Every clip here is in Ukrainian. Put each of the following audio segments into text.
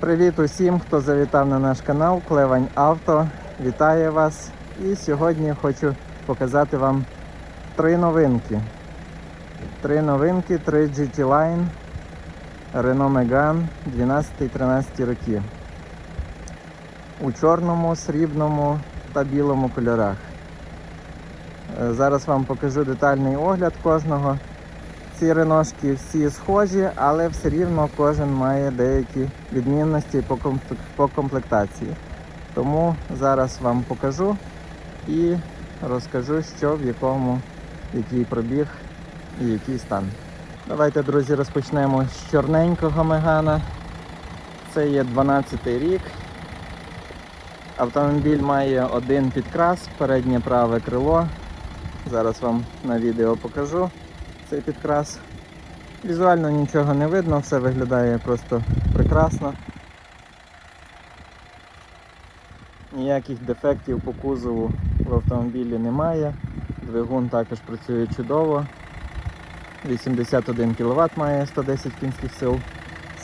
Привіт усім, хто завітав на наш канал Клевань Авто. Вітаю вас! І сьогодні хочу показати вам три новинки. Три новинки, три GT Line Renault Megane 12-13 роки. У чорному, срібному та білому кольорах. Е, Зараз вам покажу детальний огляд кожного. Ці реношки всі схожі, але все рівно кожен має деякі відмінності по, комплектації. Тому зараз вам покажу і розкажу, що в якому, який пробіг і який стан. Давайте, друзі, розпочнемо з чорненького мегана. Це є 12 рік. Автомобіль має один підкрас, переднє праве крило. Зараз вам на відео покажу цей підкрас. Візуально нічого не видно, все виглядає просто прекрасно. Ніяких дефектів по кузову в автомобілі немає. Двигун також працює чудово. 81 кВт має 110 кінських сил.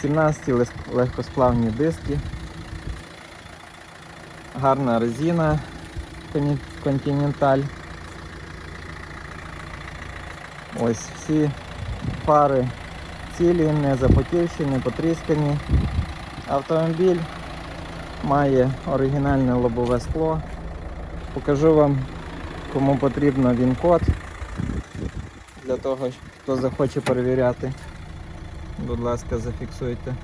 17 лес- легкосплавні диски. Гарна резина Continental. Ось всі фари цілі, не запотівші, потріскані. Автомобіль має оригінальне лобове скло. Покажу вам, кому потрібно він-код для того, хто захоче перевіряти. Будь ласка, зафіксуйте.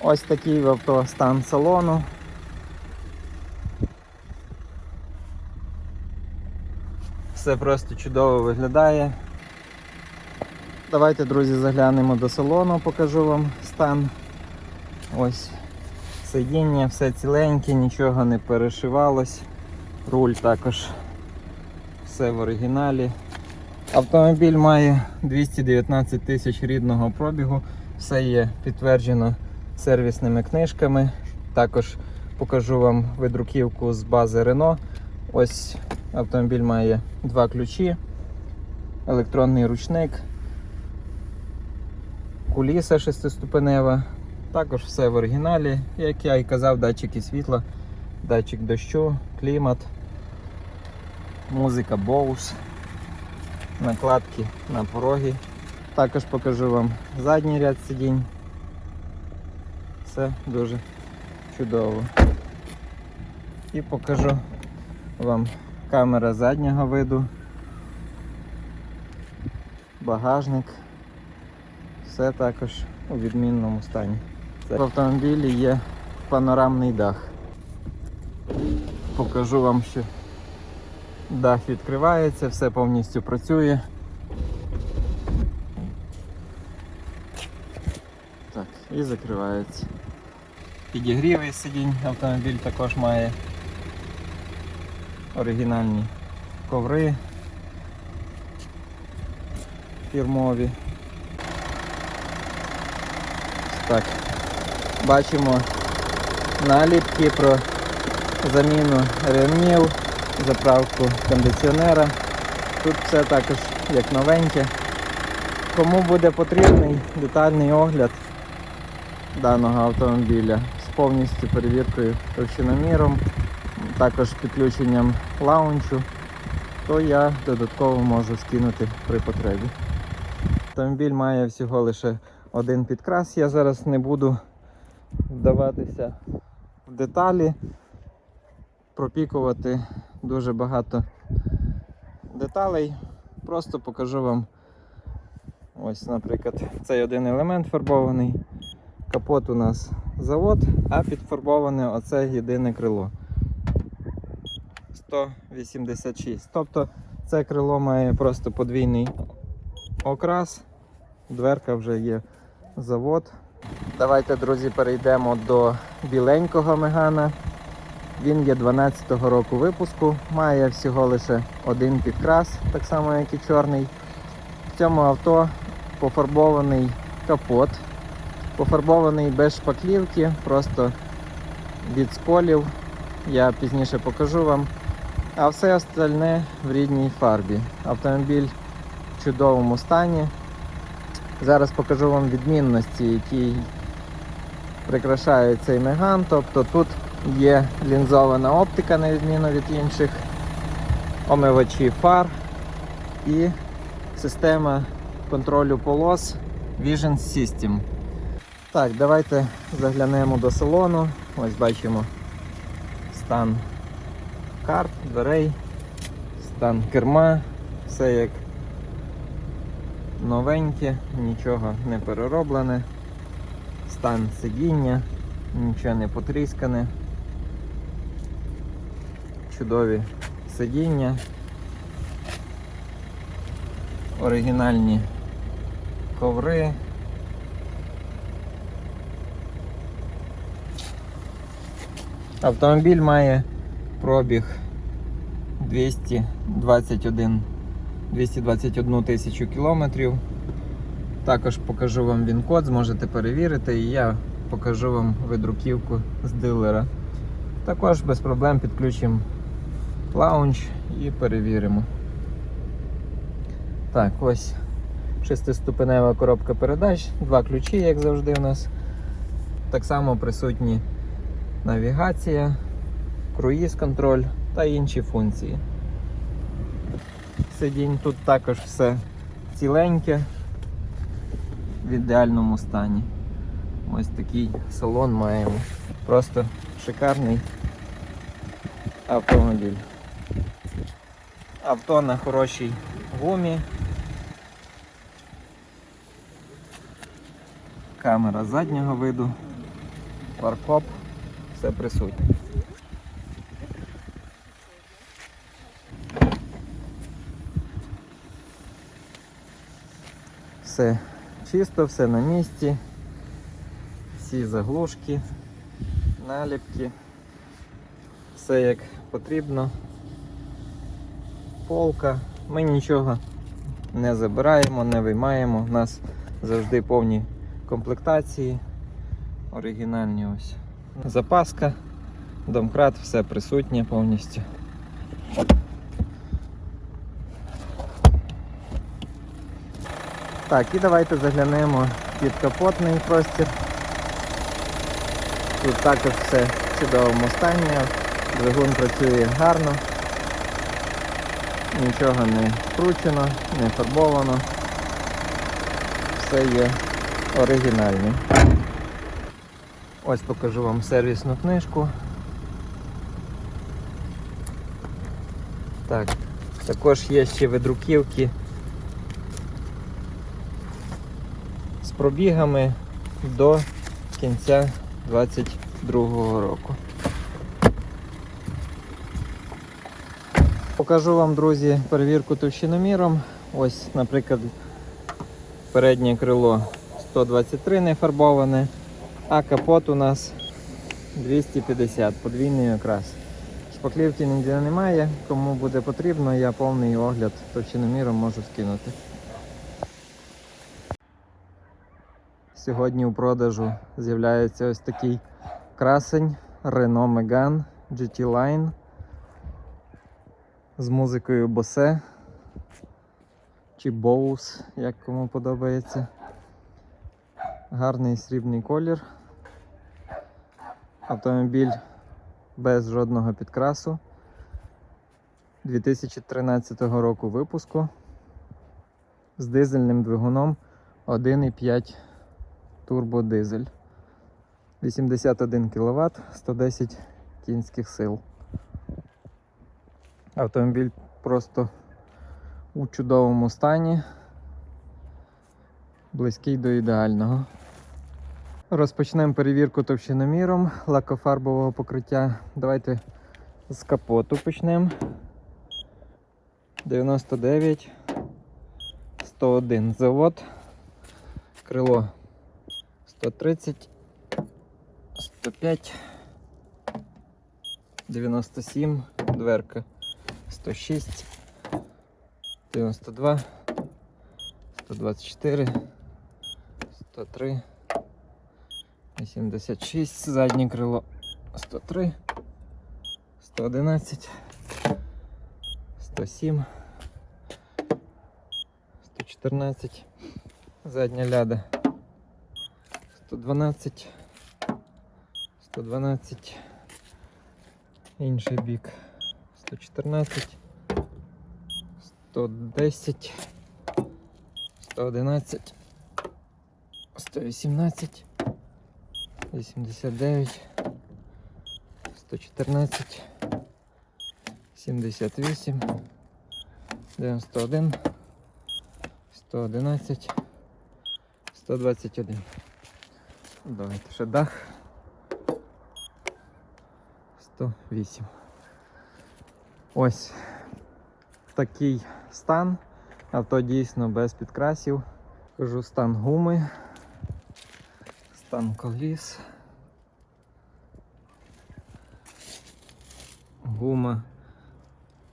Ось такий в авто стан салону. Все просто чудово виглядає. Давайте, друзі, заглянемо до салону, покажу вам стан. Ось сидіння, все ціленьке, нічого не перешивалось. Руль також все в оригіналі. Автомобіль має 219 тисяч рідного пробігу. Все є підтверджено сервісними книжками. Також покажу вам видруківку з бази Renault. Ось автомобіль має два ключі, електронний ручник, куліса шестиступенева. Також все в оригіналі, як я і казав, датчики світла, датчик дощу, клімат, музика Bose, накладки на пороги. Також покажу вам задній ряд сидінь. Все дуже чудово. І покажу вам камера заднього виду, багажник. Все також у відмінному стані. В автомобілі є панорамний дах. Покажу вам, що дах відкривається, все повністю працює. Так, і закривається. Підігрівий сидінь автомобіль також має оригінальні коври фірмові. Так, бачимо наліпки про заміну ремнів, заправку кондиціонера. Тут все також як новеньке. Кому буде потрібний детальний огляд даного автомобіля з повністю перевіркою товщиноміром, також підключенням лаунчу, то я додатково можу скинути при потребі. Автомобіль має всього лише один підкрас. Я зараз не буду вдаватися в деталі, пропікувати дуже багато деталей. Просто покажу вам ось, наприклад, цей один елемент фарбований. Капот у нас завод, а підфарбоване оце єдине крило. 186. Тобто це крило має просто подвійний окрас, дверка вже є завод. Давайте, друзі, перейдемо до біленького мегана. Він є 12-го року випуску, має всього лише один підкрас, так само як і чорний. В цьому авто пофарбований капот, пофарбований без шпаклівки, просто від сколів. Я пізніше покажу вам. А все остальне в рідній фарбі. Автомобіль в чудовому стані. Зараз покажу вам відмінності, які прикрашають цей меган. Тобто тут є лінзована оптика, на відміну від інших омивачі фар і система контролю полос Vision System. Так, давайте заглянемо до салону. Ось бачимо стан карт, дверей, стан керма, все як новеньке, нічого не перероблене, стан сидіння, нічого не потріскане, чудові сидіння, оригінальні коври. Автомобіль має пробіг 221 221 тисячу кілометрів. Також покажу вам він-код, зможете перевірити, і я покажу вам видруківку з дилера. Також без проблем підключимо лаунч і перевіримо. Так, ось шестиступенева коробка передач, два ключі, як завжди, у нас. Так само присутні навігація, круїз-контроль та інші функції. Сидінь тут також все ціленьке в ідеальному стані. Ось такий салон маємо. Просто шикарний автомобіль. Авто на хорошій гумі. Камера заднього виду, паркоп, все присутнє. Все чисто, все на місці. Всі заглушки, наліпки, все як потрібно. Полка. Ми нічого не забираємо, не виймаємо. У нас завжди повні комплектації. Оригінальні ось. Запаска, домкрат, все присутнє повністю. Так, і давайте заглянемо під капотний простір. Тут також все в чудовому стані. Двигун працює гарно. Нічого не вкручено, не фарбовано. Все є оригінальне. Ось покажу вам сервісну книжку. Так, також є ще видруківки пробігами до кінця 2022 року. Покажу вам, друзі, перевірку товщиноміром. Ось, наприклад, переднє крило 123 не фарбоване, а капот у нас 250, подвійний окрас. Шпаклівки ніде немає, кому буде потрібно, я повний огляд товщиноміром можу скинути. Сьогодні у продажу з'являється ось такий красень Renault Megane GT Line з музикою Bose чи Bose, як кому подобається. Гарний срібний колір. Автомобіль без жодного підкрасу 2013 року випуску з дизельним двигуном 1,5 турбодизель. 81 кВт, 110 кінських сил. Автомобіль просто у чудовому стані, близький до ідеального. Розпочнемо перевірку товщиноміром лакофарбового покриття. Давайте з капоту почнемо. 99, 101 завод, крило 130, 105, 97, дверка 106, 92, 124, 103, 86, заднє крило 103, 111, 107, 114, задня ляда 112, 112. Інший бік 114. 110. 111. 118. 89. 114. 78. 91. 111. 121. Давайте ще дах. 108. Ось такий стан. Авто дійсно без підкрасів. Кажу стан гуми, стан коліс. Гума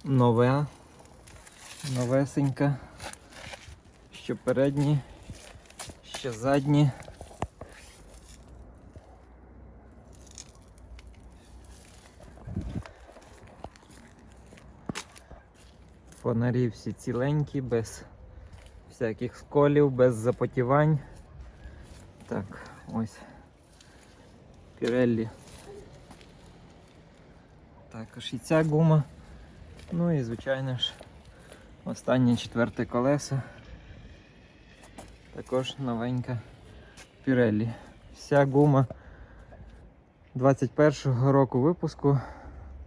нова, новесенька. Що передні, що задні. Фонарі всі ціленькі, без всяких сколів, без запотівань. Так, ось. Піреллі. Також і ця гума. Ну і звичайно ж останнє четверте колесо. Також новенька Pirelli. Вся гума 21-го року випуску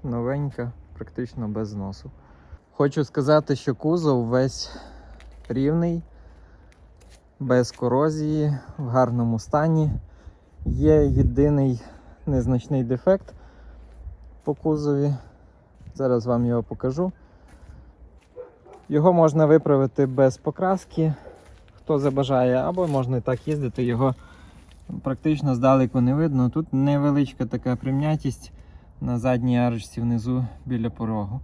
новенька, практично без зносу. Хочу сказати, що кузов весь рівний, без корозії, в гарному стані. Є єдиний незначний дефект по кузові. Зараз вам його покажу. Його можна виправити без покраски, хто забажає, або можна і так їздити, його практично здалеку не видно. Тут невеличка така прим'ятість на задній арочці внизу біля порогу.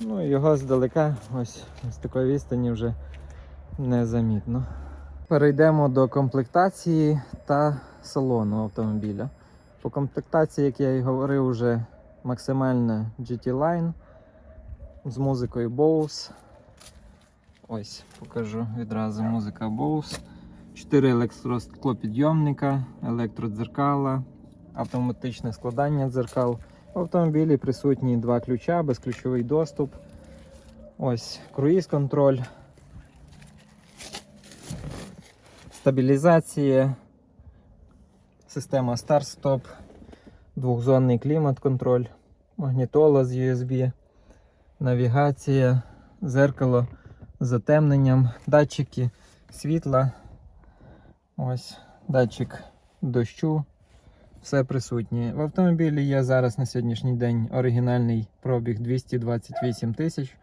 Ну, його здалека, ось з такої відстані вже незамітно. Перейдемо до комплектації та салону автомобіля. По комплектації, як я і говорив, вже максимальна GT Line з музикою Bose. Ось, покажу відразу музика Bose. 4 електросклопідйомника, електродзеркала, автоматичне складання дзеркал. В автомобілі присутні два ключа, безключовий доступ. Ось круїз контроль. Стабілізація, система старт-стоп, двохзонний клімат-контроль, магнітола з USB, навігація, зеркало з затемненням, датчики світла, ось датчик дощу, все присутнє. В автомобілі є зараз на сьогоднішній день оригінальний пробіг 228 тисяч.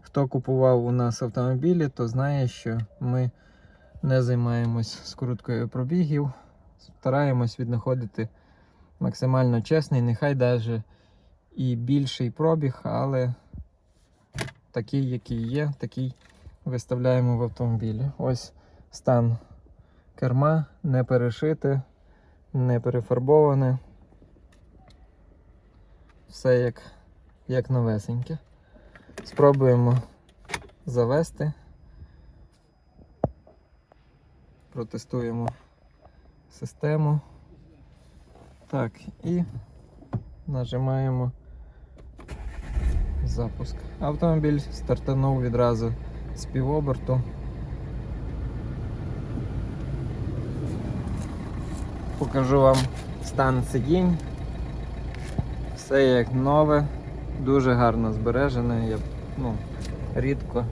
Хто купував у нас автомобілі, то знає, що ми не займаємось скруткою пробігів, стараємось віднаходити максимально чесний, нехай навіть і більший пробіг, але такий, який є, такий виставляємо в автомобілі. Ось стан керма, не перешите, не перефарбоване. Все як, як новесеньке. Спробуємо завести. Протестуємо систему. Так, і нажимаємо запуск. Автомобіль стартанув відразу з півоберту. Покажу вам стан сидінь. Все як нове, дуже гарно збережене. Я, ну, рідко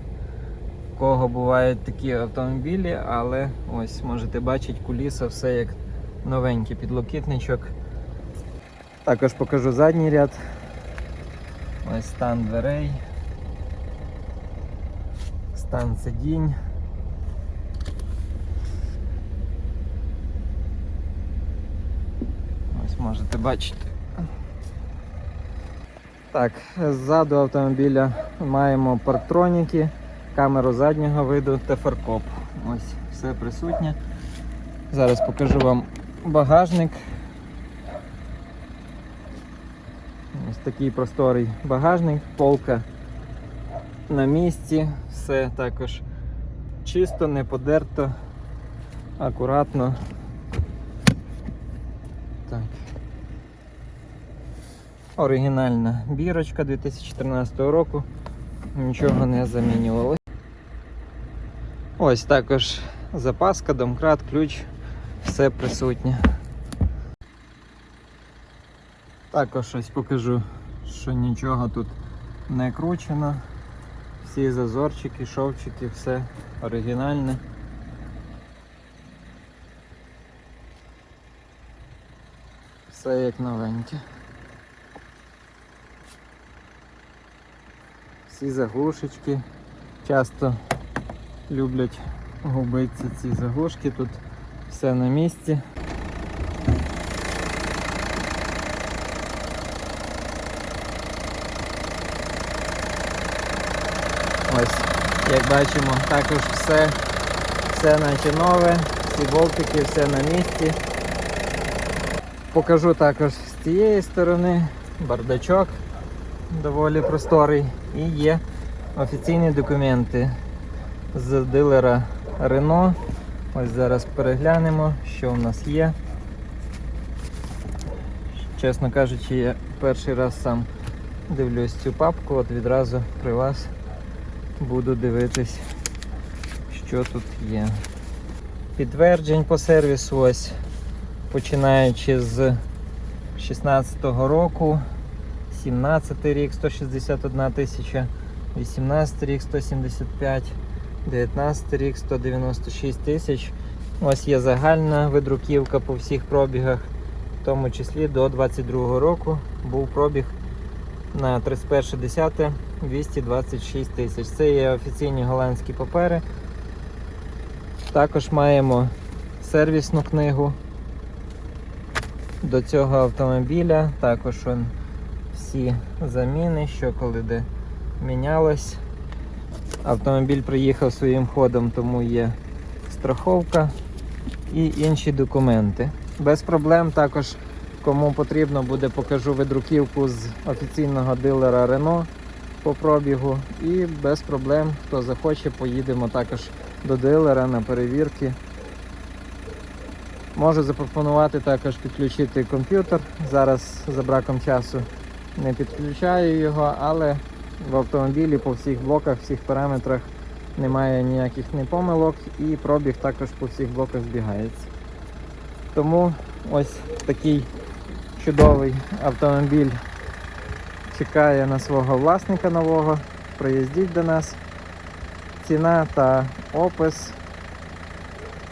в кого бувають такі автомобілі, але ось можете бачити куліса, все як новенький підлокітничок. Також покажу задній ряд. Ось стан дверей. Стан сидінь. Ось можете бачити. Так, ззаду автомобіля маємо парктроніки, камеру заднього виду та фаркоп. Ось все присутнє. Зараз покажу вам багажник. Ось такий просторий багажник, полка на місці, все також чисто, не подерто, акуратно. Так. Оригінальна бірочка 2014 року. Нічого не замінювалось. Ось також запаска, домкрат, ключ, все присутнє. Також ось покажу, що нічого тут не кручено. Всі зазорчики, шовчики, все оригінальне. Все як новеньке. Всі заглушечки часто люблять губитися ці заглушки, тут все на місці. Ось, як бачимо, також все, все наче нове, всі болтики, все на місці. Покажу також з цієї сторони бардачок доволі просторий і є офіційні документи з дилера Renault. Ось зараз переглянемо, що в нас є. Чесно кажучи, я перший раз сам дивлюсь цю папку, от відразу при вас буду дивитись, що тут є. Підтверджень по сервісу ось починаючи з 16-го року, 17 рік 161 тисяча, 18 рік 175, 19 рік 196 тисяч. Ось є загальна видруківка по всіх пробігах, в тому числі до 22 року був пробіг на 31.10 226 тисяч. Це є офіційні голландські папери. Також маємо сервісну книгу до цього автомобіля. Також он всі заміни, що коли де мінялось. Автомобіль приїхав своїм ходом, тому є страховка і інші документи. Без проблем також, кому потрібно буде, покажу видруківку з офіційного дилера Renault по пробігу. І без проблем, хто захоче, поїдемо також до дилера на перевірки. Можу запропонувати також підключити комп'ютер. Зараз за браком часу не підключаю його, але в автомобілі по всіх блоках, всіх параметрах немає ніяких ні помилок і пробіг також по всіх блоках збігається. Тому ось такий чудовий автомобіль чекає на свого власника нового. Приїздіть до нас. Ціна та опис,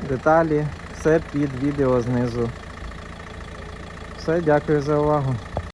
деталі, все під відео знизу. Все, дякую за увагу.